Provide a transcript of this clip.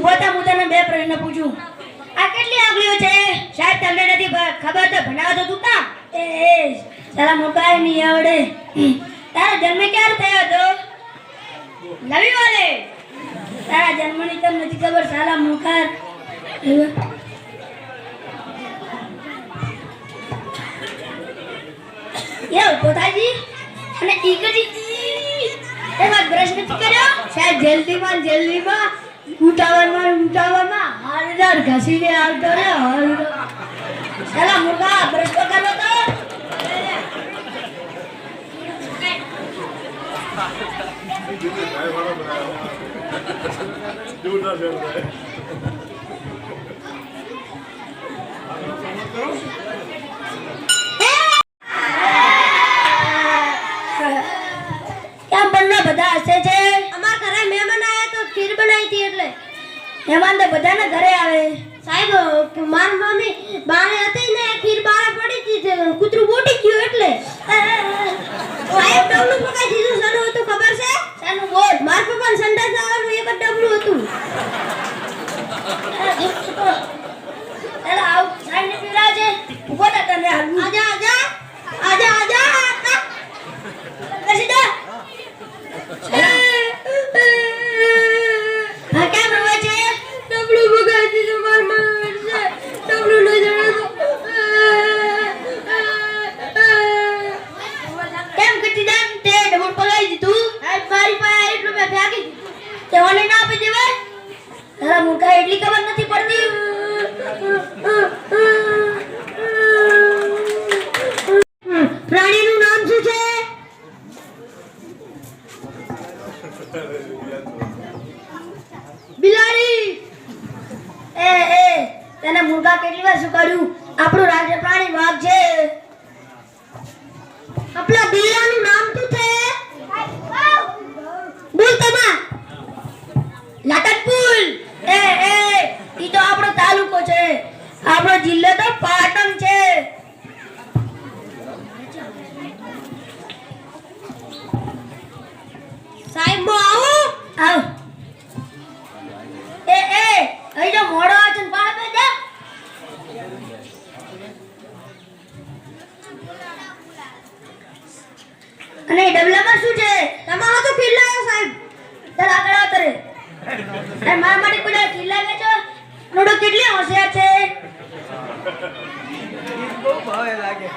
ઊભો થા, હું તને બે પ્રશ્ન પૂછું. આ કેટલી આંગળીઓ છે? સાહેબ, તમને નથી ખબર તો ભણાવો તો તું કા? એ સારા મોકાય નહીં આવડે. તારો જન્મ ક્યારે થયો હતો? રવિવારે તારા જન્મની તમને નથી ખબર, સાલા મુખાર યો પોતાજી અને એમાં બ્રશ નથી કર્યો? સાહેબ જલ્દીમાં જલ્દીમાં ઉતાવળમાં ને ઉતાવળમાં હારદાર ઘસીને આવતો રે હારદાર મુકા બ્રશ તો કરવો તો. કેમ હતી એટલે. મહેમાન તો બધાને ઘરે આવે. સાહેબ માર મમ્મી બારે હતી ને ખીર બારે પડી હતી કૂતરું બોટી ગયું એટલે. સાહેબ ડબલું પકાઈ દીધું. શાનું હતું ખબર છે? શાનું બોલ. માર પપ્પાને સંડાસ આવવાનું એક જ ડબલું હતું. આવ. ઊભો તને આજા આજા. આજા આજા. દે હા કેમ રોવે છે ડબલું પકાઈ દીધું માર મમ્મી છે ડબલું લઈ કેમ કટી દે તે ડબલ પગાઈ દીધું સાહેબ મારી પાસે એટલું મેં ફેંકી દીધું ના આપી દેવાય? તારા મૂર્ખા, એટલી ખબર નથી પડતી. પ્રાણીનું નામ શું છે? બિલાડી. એ એ, તને મુર્ગા કેટલી વાર સુકાડ્યું? આપણું રાજ્ય પ્રાણી વાઘ છે. આપણા બિલાનું નામ સાહેબ મો આવું? આવ. એ એ અહીં જો મોડો આવે છે ને પાડ પે જા. અને ડબલામાં શું છે? તમારો તો ખીલાયો સાહેબ. ચાલ આગળ આવતો રે એ મારા માટે કોઈ કિલ્લા વેચો નોડો કેટલી હોશિયાર છે? બહુ ભાવે લાગે.